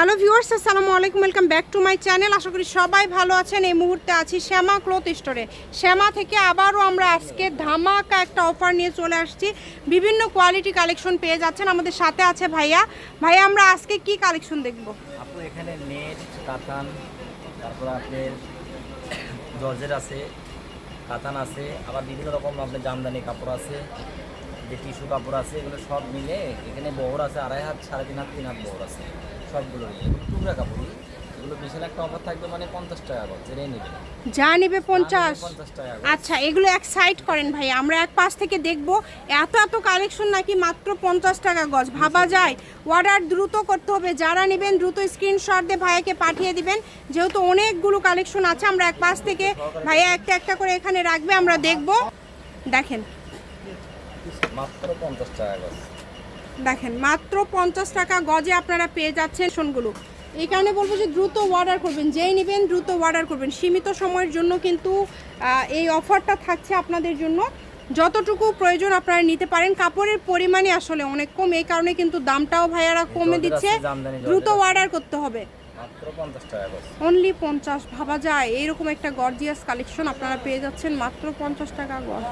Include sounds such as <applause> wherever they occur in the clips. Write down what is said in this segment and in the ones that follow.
Hello viewers, আসসালামু আলাইকুম, welcome back to my channel. আশা করি সবাই ভালো আছেন। এই মুহূর্তে আছি শ্যামা ক্লথ স্টোরে। শ্যামা থেকে আবারও আমরা আজকে ধামাকা একটা অফার নিয়ে চলে আসছি। বিভিন্ন কোয়ালিটি কালেকশন পেয়ে যাচ্ছেন আমাদের সাথে আছে ভাইয়া। ভাইয়া, আমরা আজকে কি কালেকশন দেখব? আপু, এখানে নেট, কাতান, তারপর আপনার জর্জের আছে, কাতান আছে, আবার বিভিন্ন রকম আপনার জামদানি কাপড় আছে, যে টিস্যু কাপড় আছে, এগুলো সব মিলে এখানে বহর আছে, আড়াই হাত, সাড়ে তিন হাত তিন হাত বহর আছে। সবগুলো টুকরা কাপড় এগুলো বিশাল একটা অফার থাকবে মানে পঞ্চাশ টাকা করে যেটাই নেবে। যা নিবে পঞ্চাশ। আচ্ছা এগুলো এক সাইড করেন ভাই। আমরা এক পাশ থেকে দেখব এত এত কালেকশন নাকি মাত্র পঞ্চাশ টাকা গজ। ভাবা যায়। অর্ডার দ্রুত করতে হবে। যারা নেবেন দ্রুত স্ক্রিনশট দিয়ে ভাইয়াকে পাঠিয়ে দিবেন। যেহেতু অনেকগুলো কালেকশন আছে আমরা এক পাশ থেকে ভাইয়া একটা একটা করে এখানে রাখবে আমরা দেখব। দেখেন। মাত্র পঞ্চাশ টাকা করে দেখেন মাত্র পঞ্চাশ টাকা গজে আপনারা পেয়ে যাচ্ছেন শোনগুলো এই কারণে বলব যে দ্রুত অর্ডার করবেন যেই নেবেন দ্রুত অর্ডার করবেন। সীমিত সময়ের জন্য কিন্তু এই অফারটা থাকছে আপনাদের জন্য। যতটুকু প্রয়োজন আপনারা নিতে পারেন। কাপড়ের পরিমাণই আসলে অনেক কম এই কারণে কিন্তু দামটাও ভাইয়ারা কমে দিচ্ছে। দ্রুত অর্ডার করতে হবে। অনলি পঞ্চাশ ভাবা যায়। এইরকম একটা গর্জিয়াস কালেকশন আপনারা পেয়ে যাচ্ছেন মাত্র পঞ্চাশ টাকা গজ।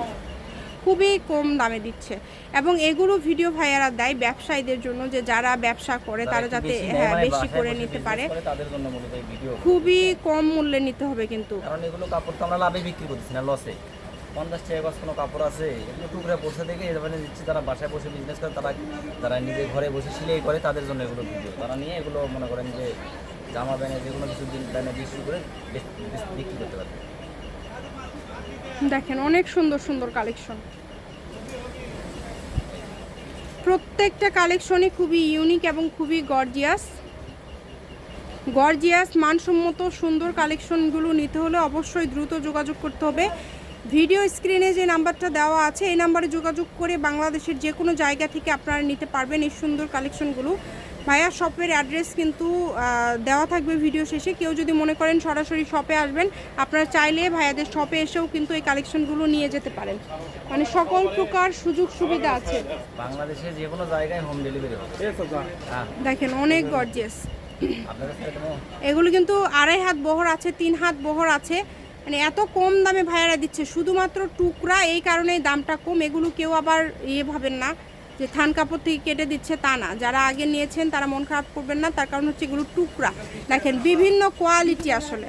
খুবই কম দামে দিচ্ছে। এবং এগুলো ভিডিও ভাইয়ারা দেয় ব্যবসায়ীদের জন্য যে যারা ব্যবসা করে তারা যাতে হ্যাঁ বেশি করে নিতে পারে। তাদের জন্য মূলত ভিডিও খুবই কম মূল্যে নিতে হবে কিন্তু। কারণ এগুলো কাপড় তো আমরা লাভে বিক্রি করতেছি না লসে পঞ্চাশ টাকা গজ কোনো কাপড় আছে এগুলো টুকরা বসে থেকে এখানে দিচ্ছি তারা বাসায় বসে বিজনেস করে তারা তারা নিজে ঘরে বসে সিলাই করে তাদের জন্য এগুলো ভিডিও তারা নিয়ে এগুলো মনে করেন যে জামা ব্যানে যে কোনো কিছু দিন ব্যানে বিক্রি করে বিক্রি করতে পারবে। দেখেন, অনেক সুন্দর সুন্দর কালেকশন প্রত্যেকটা কালেকশনই খুবই ইউনিক এবং খুবই গর্জিয়াস গর্জিয়াস মানসম্মত, সুন্দর কালেকশনগুলো নিতে হলে অবশ্যই দ্রুত যোগাযোগ করতে হবে। ভিডিও স্ক্রিনে যে নাম্বারটা দেওয়া আছে, এই নাম্বারে যোগাযোগ করে বাংলাদেশের যে কোনো জায়গা থেকে আপনারা নিতে পারবেন এই সুন্দর কালেকশনগুলো ভাইয়া শপের অ্যাড্রেস কিন্তু দেওয়া থাকবে ভিডিও শেষে। কেউ যদি মনে করেন সরাসরি শপে আসবেন আপনারা চাইলে ভাইয়াদের শপে এসেও কিন্তু এই কালেকশনগুলো নিয়ে যেতে পারেন। মানে সকল প্রকার সুযোগ সুবিধা আছে। বাংলাদেশে যে কোনো জায়গায় হোম ডেলিভারি হবে। হ্যাঁ। দেখেন অনেক গর্জিয়াস আপনাদের সাথে এগুলো কিন্তু আড়াই হাত বহর আছে তিন হাত বহর আছে। মানে এত কম দামে ভাইয়ারা দিচ্ছে। শুধুমাত্র টুকরা এই কারণেই দামটা কম। এগুলো কেউ আবার ইয়ে ভাবেন না। যে থান কাপড় থেকে কেটে দিচ্ছে তা না। যারা আগে নিয়েছেন তারা মন খারাপ করবেন না তার কারণ হচ্ছে এগুলো টুকরা। দেখেন বিভিন্ন কোয়ালিটি আসলে।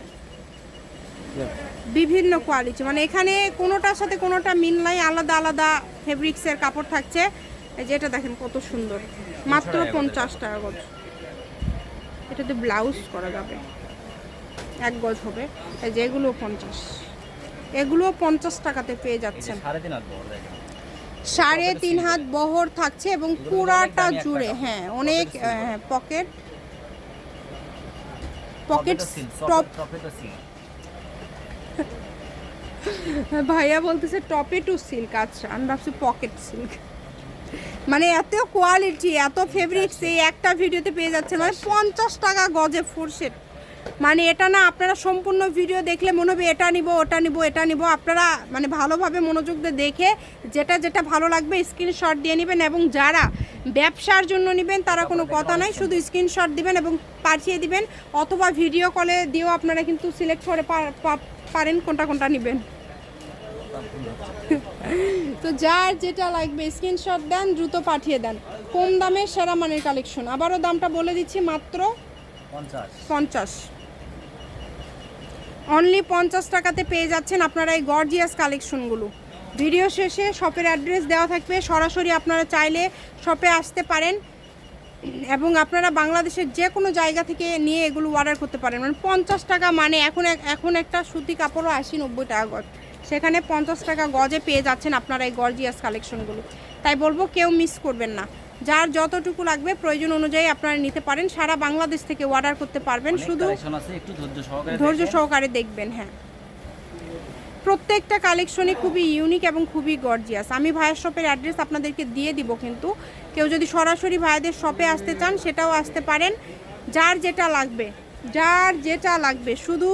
বিভিন্ন কোয়ালিটি মানে এখানে কোনোটার সাথে কোনোটা মিল নাই আলাদা আলাদা ফেব্রিক্সের কাপড় থাকছে। এই যে এটা দেখেন কত সুন্দর। মাত্র পঞ্চাশ টাকা গজ। এটাতে ব্লাউজ করা যাবে। এক গজ হবে। এই যে এগুলো পঞ্চাশ। এগুলো পঞ্চাশ টাকাতে পেয়ে যাচ্ছেন। সাড়ে তিন হাত বহর থাকছে এবং পুরাটা জুড়ে হ্যাঁ অনেক হ্যাঁ পকেট। পকেট টপ <laughs> ভাইয়া বলতেছে টপে টু সিল্ক আচ্ছা আমি ভাবছি পকেট সিল্ক। মানে এত কোয়ালিটি এত ফেব্রিক্স এই একটা ভিডিওতে পেয়ে যাচ্ছে মানে পঞ্চাশ টাকা গজে ফোরশেট মানে এটা না আপনারা সম্পূর্ণ ভিডিও দেখলে মনে হবে এটা নিব ওটা নিব এটা নিব। আপনারা মানে ভালোভাবে মনোযোগ দিয়ে দেখে যেটা যেটা ভালো লাগবে স্ক্রিনশট দিয়ে নেবেন এবং যারা ব্যবসার জন্য নেবেন তারা কোনো কথা নাই শুধু স্ক্রিনশট দিবেন এবং পাঠিয়ে দিবেন। অথবা ভিডিও কলে দিয়েও আপনারা কিন্তু সিলেক্ট করে পারেন কোনটা কোনটা নেবেন। তো যার যেটা লাগবে স্ক্রিনশট দেন দ্রুত পাঠিয়ে দেন। কম দামে সেরা মানের কালেকশন আবারও দামটা বলে দিচ্ছি মাত্র পঞ্চাশ। অনলি পঞ্চাশ টাকাতে পেয়ে যাচ্ছেন আপনারা এই গর্জিয়াস কালেকশনগুলো ভিডিও শেষে শপের অ্যাড্রেস দেওয়া থাকবে। সরাসরি আপনারা চাইলে শপে আসতে পারেন এবং আপনারা বাংলাদেশের যে কোনো জায়গা থেকে নিয়ে এগুলো অর্ডার করতে পারেন। মানে পঞ্চাশ টাকা মানে এখন এখন একটা সুতি কাপড়ও আশি নব্বই টাকা গজ। সেখানে পঞ্চাশ টাকা গজে পেয়ে যাচ্ছেন আপনারা এই গর্জিয়াস কালেকশনগুলো তাই বলব কেউ মিস করবেন না। যার যতটুকু লাগবে প্রয়োজন অনুযায়ী আপনারা নিতে পারেন। সারা বাংলাদেশ থেকে অর্ডার করতে পারবেন। শুধু ধৈর্য সহকারে দেখবেন। হ্যাঁ। প্রত্যেকটা কালেকশনই খুবই ইউনিক এবং খুবই গর্জিয়াস আমি ভাইয়ের শপের অ্যাড্রেস আপনাদেরকে দিয়ে দিব কিন্তু। কেউ যদি সরাসরি ভাইদের শপে আসতে চান সেটাও আসতে পারেন। যার যেটা লাগবে যার যেটা লাগবে শুধু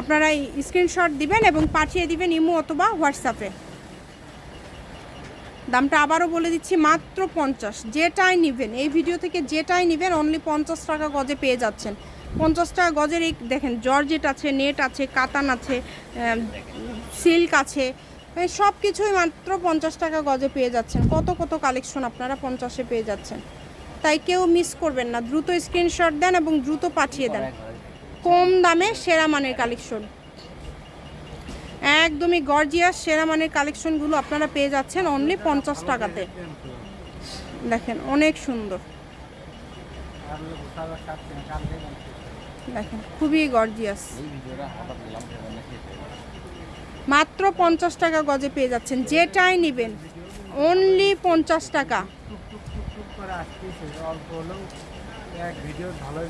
আপনারা স্ক্রিনশট দিবেন এবং পাঠিয়ে দিবেন ইমো অথবা হোয়াটসঅ্যাপে। দামটা আবারও বলে দিচ্ছি, মাত্র পঞ্চাশ। যেটাই নেবেন, এই ভিডিও থেকে যেটাই নেবেন অনলি পঞ্চাশ টাকা গজে পেয়ে যাচ্ছেন। পঞ্চাশ টাকা গজের এই, দেখেন, জর্জেট আছে, নেট আছে, কাতান আছে সিল্ক আছে সব কিছুই মাত্র পঞ্চাশ টাকা গজে পেয়ে যাচ্ছেন। কত কত কালেকশন আপনারা পঞ্চাশে পেয়ে যাচ্ছেন। তাই কেউ মিস করবেন না। দ্রুত স্ক্রিনশট দেন এবং দ্রুত পাঠিয়ে দেন। কম দামে সেরা মানের কালেকশন। একদমই গর্জিয়াস সেরা মানের কালেকশনগুলো আপনারা পেয়ে যাচ্ছেন অনলি পঞ্চাশ টাকাতে। দেখেন, অনেক সুন্দর। দেখেন, খুবই গর্জিয়াস। মাত্র পঞ্চাশ টাকা গজে পেয়ে যাচ্ছেন, যেটাই নেবেন অনলি পঞ্চাশ টাকা। এক ভিডিও ভালোই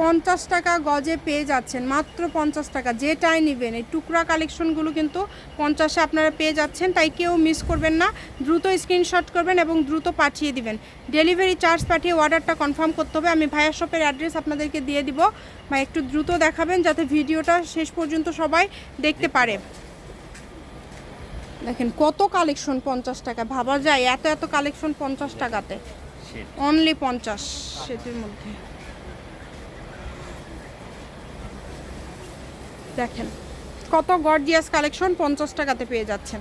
পঞ্চাশ টাকা গজে পেয়ে যাচ্ছেন মাত্র পঞ্চাশ টাকা। যেটাই নেবেন এই টুকরা কালেকশনগুলো কিন্তু পঞ্চাশে আপনারা পেয়ে যাচ্ছেন তাই কেউ মিস করবেন না। দ্রুত স্ক্রিনশট করবেন এবং দ্রুত পাঠিয়ে দিবেন। ডেলিভারি চার্জ পাঠিয়ে অর্ডারটা কনফার্ম করতে হবে। আমি ভাইয়া শপের অ্যাড্রেস আপনাদেরকে দিয়ে দিব। বা একটু দ্রুত দেখাবেন যাতে ভিডিওটা শেষ পর্যন্ত সবাই দেখতে পারে। দেখেন কত কালেকশন পঞ্চাশ টাকা। ভাবা যায় এত এত কালেকশন পঞ্চাশ টাকাতে। অনলি পঞ্চাশ সেটির মধ্যে। দেখেন, কত গর্জিয়াস কালেকশন পঞ্চাশ টাকাতে পেয়ে যাচ্ছেন।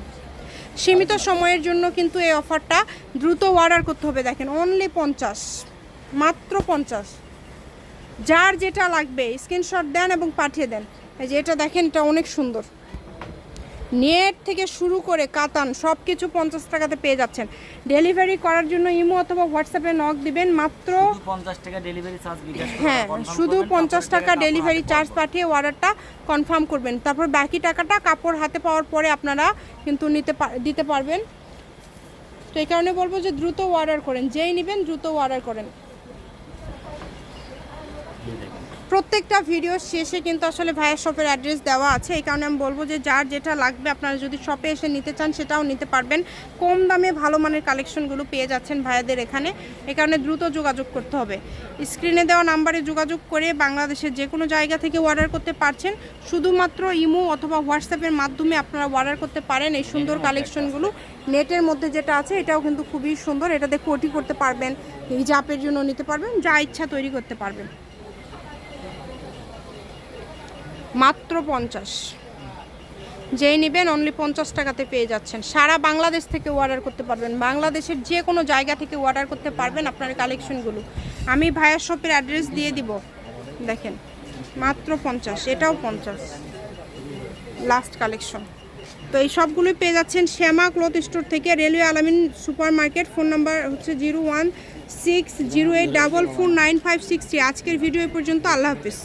সীমিত সময়ের জন্য কিন্তু এই অফারটা দ্রুত অর্ডার করতে হবে, দেখেন অনলি পঞ্চাশ, মাত্র পঞ্চাশ। যার যেটা লাগবে স্ক্রিনশট দেন এবং পাঠিয়ে দেন। এই যে এটা দেখেন, এটা অনেক সুন্দর। নেট থেকে শুরু করে কাতান সব কিছু পঞ্চাশ টাকাতে পেয়ে যাচ্ছেন। ডেলিভারি করার জন্য ইমো অথবা হোয়াটসঅ্যাপে নক দিবেন। মাত্র পঞ্চাশ টাকা ডেলিভারি চার্জ হ্যাঁ শুধু পঞ্চাশ টাকা ডেলিভারি চার্জ পাঠিয়ে অর্ডারটা কনফার্ম করবেন। তারপর বাকি টাকাটা কাপড় হাতে পাওয়ার পরে আপনারা কিন্তু নিতে দিতে পারবেন। তো এই কারণে বলব যে দ্রুত অর্ডার করেন। যেই নেবেন দ্রুত অর্ডার করেন দিয়ে দেখেন। প্রত্যেকটা ভিডিও শেষে কিন্তু আসলে ভাইয়ের শপের অ্যাড্রেস দেওয়া আছে। এই কারণে আমি বলব যে যার যেটা লাগবে আপনারা যদি শপে এসে নিতে চান সেটাও নিতে পারবেন। কম দামে ভালো মানের কালেকশনগুলো পেয়ে যাচ্ছেন ভাইয়াদের এখানে। এই কারণে দ্রুত যোগাযোগ করতে হবে। স্ক্রিনে দেওয়া নাম্বারে যোগাযোগ করে বাংলাদেশের যে কোনো জায়গা থেকে অর্ডার করতে পারছেন। শুধুমাত্র ইমো অথবা হোয়াটসঅ্যাপের মাধ্যমে আপনারা অর্ডার করতে পারেন এই সুন্দর কালেকশনগুলো নেটের মধ্যে যেটা আছে এটাও কিন্তু খুবই সুন্দর। এটাতে কোটি করতে পারবেন। হিজাবের জন্য নিতে পারবেন যা ইচ্ছা তৈরি করতে পারবেন। মাত্র পঞ্চাশ। যেই নেবেন অনলি পঞ্চাশ টাকাতে পেয়ে যাচ্ছেন। সারা বাংলাদেশ থেকে অর্ডার করতে পারবেন। বাংলাদেশের যে কোনো জায়গা থেকে অর্ডার করতে পারবেন আপনার কালেকশনগুলো আমি ভাইয়ার শপের অ্যাড্রেস দিয়ে দিব। দেখেন, মাত্র পঞ্চাশ, এটাও পঞ্চাশ। লাস্ট কালেকশন তো এই সবগুলোই পেয়ে যাচ্ছেন শ্যামা ক্লথ স্টোর থেকে railway Alamin super market phone number হচ্ছে zero one six zero eight double four nine five six আজকের ভিডিও পর্যন্ত আল্লাহ হাফিজ।